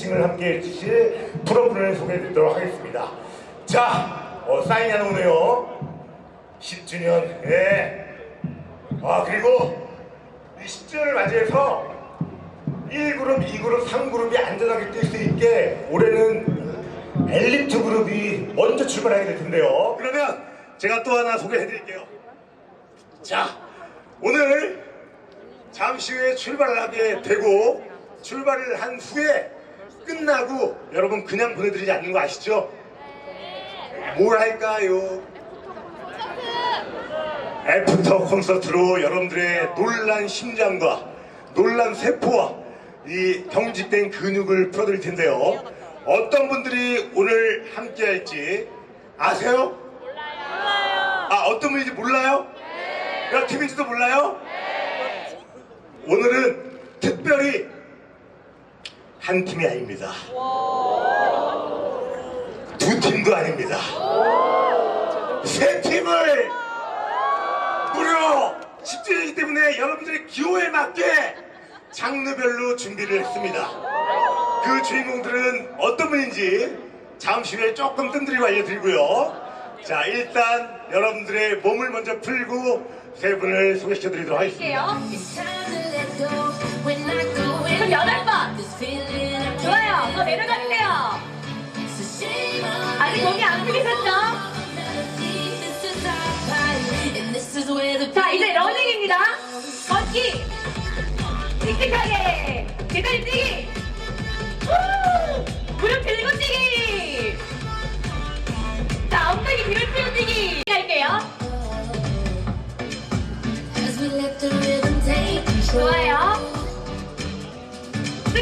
팬미팅을 함께 해주실 프로분을 소개해드리도록 하겠습니다. 자, 어, 사인하는 오네요. 10주년, 예. 아, 그리고 이 10주년을 맞이해서 1그룹, 2그룹, 3그룹이 안전하게 뛸 수 있게 올해는 엘리트 그룹이 먼저 출발하게 될 텐데요. 그러면 제가 또 하나 소개해드릴게요. 자, 오늘 잠시 후에 출발을 하게 되고 출발을 한 후에 끝나고 여러분 그냥 보내드리지 않는 거 아시죠? 뭘 할까요? 애프터 콘서트로 여러분들의 놀란 심장과 놀란 세포와 이 경직된 근육을 풀어드릴 텐데요. 어떤 분들이 오늘 함께 할지 아세요? 몰라요. 아, 어떤 분인지 몰라요? 몇 팀인지도 몰라요? 오늘은 특별히 한 팀이 아닙니다. 두 팀도 아닙니다. 세 팀을 무려 10주년이기 때문에 여러분들의 기호에 맞게 장르별로 준비를 했습니다. 그 주인공들은 어떤 분인지 잠시 후에 조금 뜸들이고 알려드리고요. 자, 일단 여러분들의 몸을 먼저 풀고 세 분을 소개시켜드리도록 하겠습니다. 그럼 여덟 번.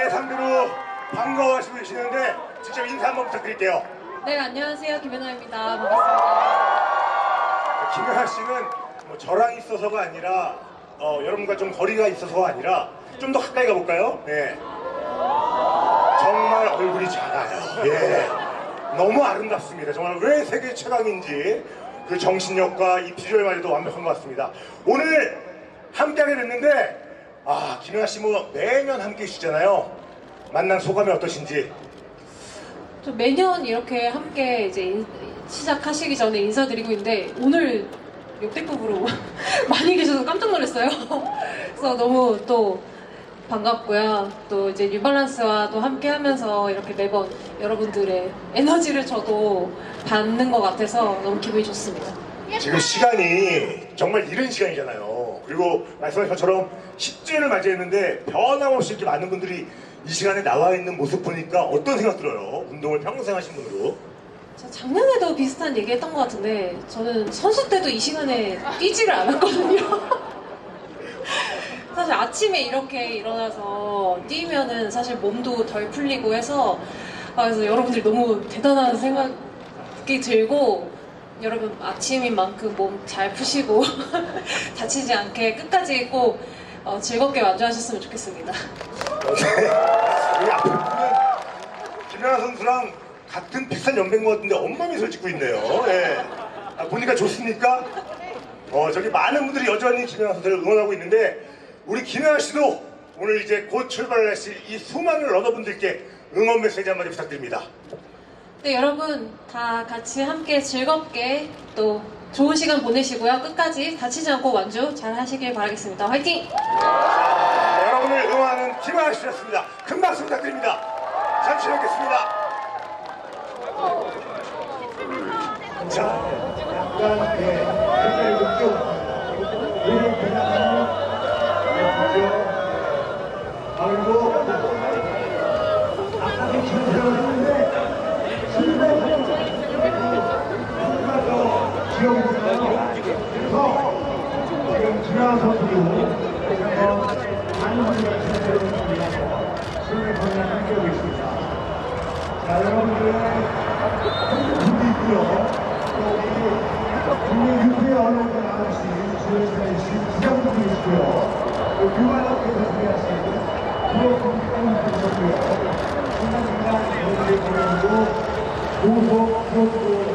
너무들 예상대로 반가워하시고 계시는데 직접 인사 한번 부탁드릴게요. 네, 안녕하세요. 김연아입니다. 반갑습니다. 김혜아 씨는 뭐 저랑 있어서가 아니라 어, 여러분과 좀 거리가 있어서가 아니라 좀 더 가까이 가볼까요? 네. 정말 얼굴이 작아요. 예. 너무 아름답습니다. 정말 왜 세계 최강인지 그 정신력과 이 비주얼 마저도 완벽한 것 같습니다. 오늘 함께하게 됐는데 아 김혜아 씨 뭐 매년 함께 해주시잖아요. 만난 소감이 어떠신지 저 매년 이렇게 함께 이제 인- 시작하시기 전에 인사드리고 있는데 오늘 역대급으로 많이 계셔서 깜짝 놀랐어요. 그래서 너무 또 반갑고요. 또 이제 뉴발란스와 또 함께 하면서 이렇게 매번 여러분들의 에너지를 저도 받는 것 같아서 너무 기분이 좋습니다. 지금 시간이 정말 이른 시간이잖아요. 그리고 말씀하신 것처럼 10주년을 맞이했는데 변함없이 이렇게 많은 분들이 이 시간에 나와 있는 모습 보니까 어떤 생각 들어요? 운동을 평생 하신 분으로. 저 작년에도 비슷한 얘기 했던 것 같은데 저는 선수 때도 이 시간에 뛰지를 않았거든요. 사실 아침에 이렇게 일어나서 뛰면은 사실 몸도 덜 풀리고 해서 아, 그래서 여러분들이 너무 대단한 생각이 들고 여러분 아침인 만큼 몸 잘 푸시고 다치지 않게 끝까지 꼭 어, 즐겁게 완주하셨으면 좋겠습니다. 보면 김연아 선수랑 같은 비슷한 연배인 것 같은데 엄마 미소를 짓고 있네요. 예. 아, 보니까 좋습니까? 어, 저기 많은 분들이 여전히 김연아 선수를 응원하고 있는데 우리 김연아 씨도 오늘 이제 곧 출발을 하실 이 수많은 러너분들께 응원 메시지 한마디 부탁드립니다. 네, 여러분 다 같이 함께 즐겁게 또 좋은 시간 보내시고요. 끝까지 다치지 않고 완주 잘 하시길 바라겠습니다. 화이팅! 자, 여러분을 응원하는 김연아 씨였습니다. 큰 박수 부탁드립니다. 잠시 뵙겠습니다. 자, 약간 예, 색깔이 좀 이런 그리고 아까 전설했는데 실패하면 누가 더 지역이잖아요. 그래서 지금 지나서 그리고 많은 분들이 진짜로 자, 여러분들의 분도 있고요. 또 우리 국내 유쾌 언론에 나가신 지원자의 부장분도 있고요. 또 유관업계에서 준비하신 프로 공부도 계셨고요. 중간중간 여러분들의 공연도 고속 프로도